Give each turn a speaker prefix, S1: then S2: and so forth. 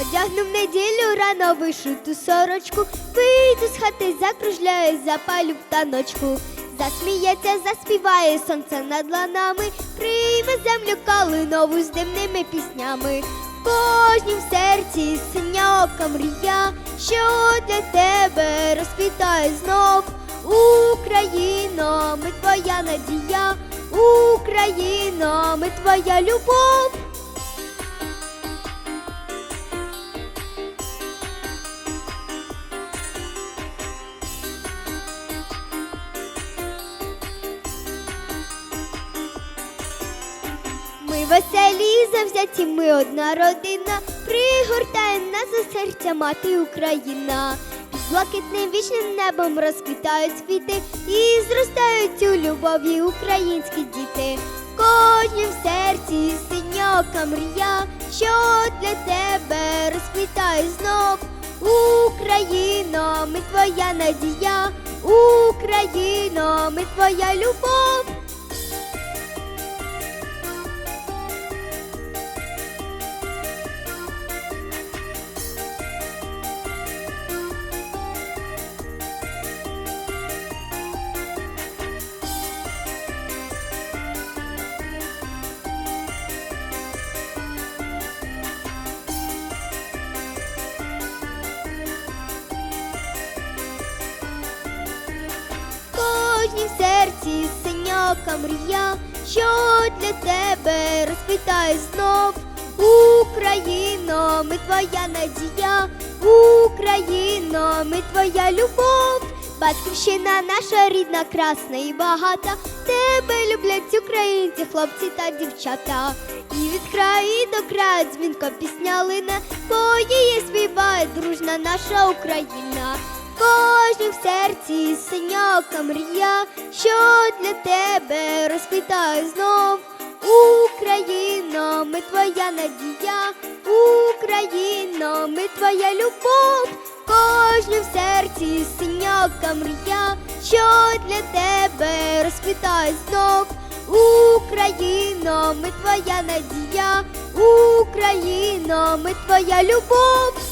S1: Одягну в неділю рано вишиту сорочку, вийду з хати, закружляю, запалю в таночку. Засміється, заспіває сонце над ланами, прийме землю калинову з дивними піснями. В Кожнім серці синя ока мрія, що для тебе розквітає знов. Україно, ми твоя надія, Україно, ми твоя любов. Веселі, завзяті, ми одна родина, пригортає нас за серця мати Україна. Під блакитним вічним небом розквітають квіти і зростають у любові українські діти. В Кожнім серці синьока мрія, що для тебе розквітає знов. Україно, ми твоя надія, Україно, ми твоя любов. Кожній серці синяка мрія, що для тебе розквітає знов. Україно, ми твоя надія, Україно, ми твоя любов. Батьківщина наша рідна, красна і багата. Тебе люблять українці, хлопці та дівчата. І від краї до краю дзвінко пісня лине, бо її співає дружна наша Україна. Кожній в серці синяка мрія, що для тебе розквітає знов. Україно, ми твоя надія, Україно, ми твоя любов. Кожній в серці синяка мрія, що для тебе розквітає знов. Україно, ми твоя надія, Україно, ми твоя любов.